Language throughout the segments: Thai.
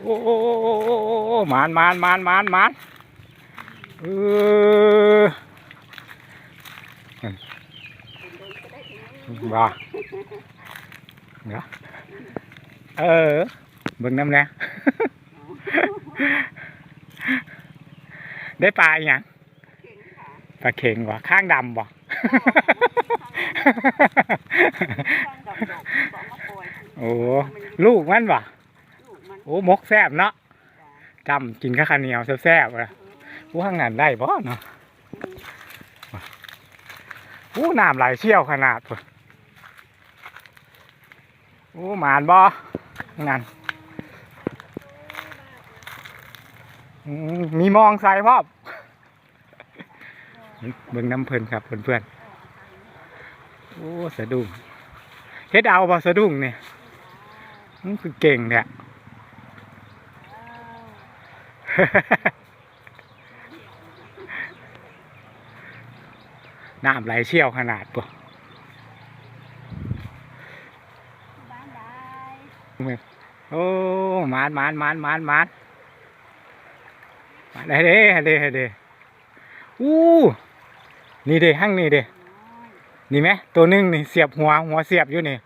โอ้โอ้โอ้โอ้โอ้โอ้หมานหมานหมานหมานหมานเออบ่เดี๋ยวเออเบิ่งน้ำแน่ได้ปลาอีหยังปลาเข็งวะข้างดำบ่โอ้ลูกมันบ่ โอ้มกแซบเนาะจำกินข้าวเหนียวแซ่บๆเลยผู้ข้างนั้นได้บ่เนาะโอ้น้ำไหลเชี่ยวขนาดพุ่นโอ้หมานบ่นั่นมีมองใส่พ่อเบิ่งน้ำเพลินครับเพื่อนๆ โอ้สะดุ้งเฮ็ดเอาบ่สะดุ้งเนี่ยมันคือเก่งเนี่ย น้ำไหลเชี่ยวขนาดปะโอ้มานมานมานมานมานมาได้เด้เด้เด้อู้นี่เด้หั่งนี่เด้นี่ไหมตัวหนึงนี่เสียบหัวหัวเสียบอยู่นี่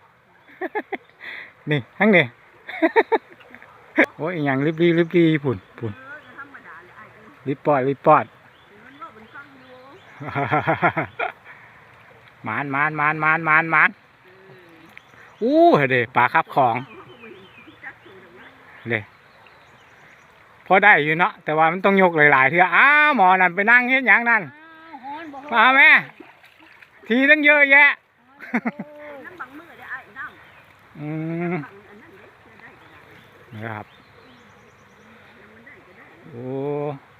นี่หั่งนี่โอ้ยอหย่างริบรีริบรีผุ่นผุ่น ริบปอดริบปอดหมานหมานหมานหมานหมานหมานอู้เด้ปลาครับของเด้พอได้อยู่เนาะแต่ว่ามันต้องยกหลายๆเทื่ออ้าวหมอนั่นไปนั่งเฮ็ดหยังนั่นมาแม่ทีตั้งเยอะแยะน้ำบังมือได้ไอ้น้อืมำบังอันนั้นเด็กได้นะครับ โอ้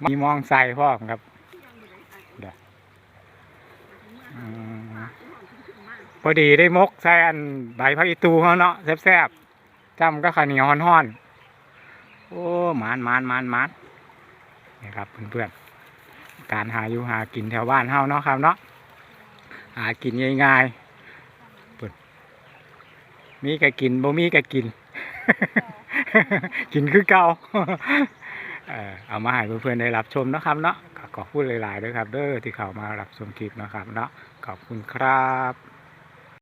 มีมองใส่พ่อมครับเดี๋ยวพอดีได้มกใส่อันใบพักอีตูเขาเนาะแซ่บๆจำก็ข้าวเหนียวห่อนๆ โอ้หมานหมานหมานหมานนี่ครับเพื่อนๆ การหาอยู่หากินแถวบ้านเฮาเนาะครับเนาะ หากินง่ายๆเพิ่นมีก็กินบ่มีก็กิน กินคือเก่า เอามาให้เพื่อนๆได้รับชมนะครับเนาะขอพูดหลายๆด้วยครับ เด้อที่เข้ามารับชมคลิปนะครับเนาะขอบคุณครับ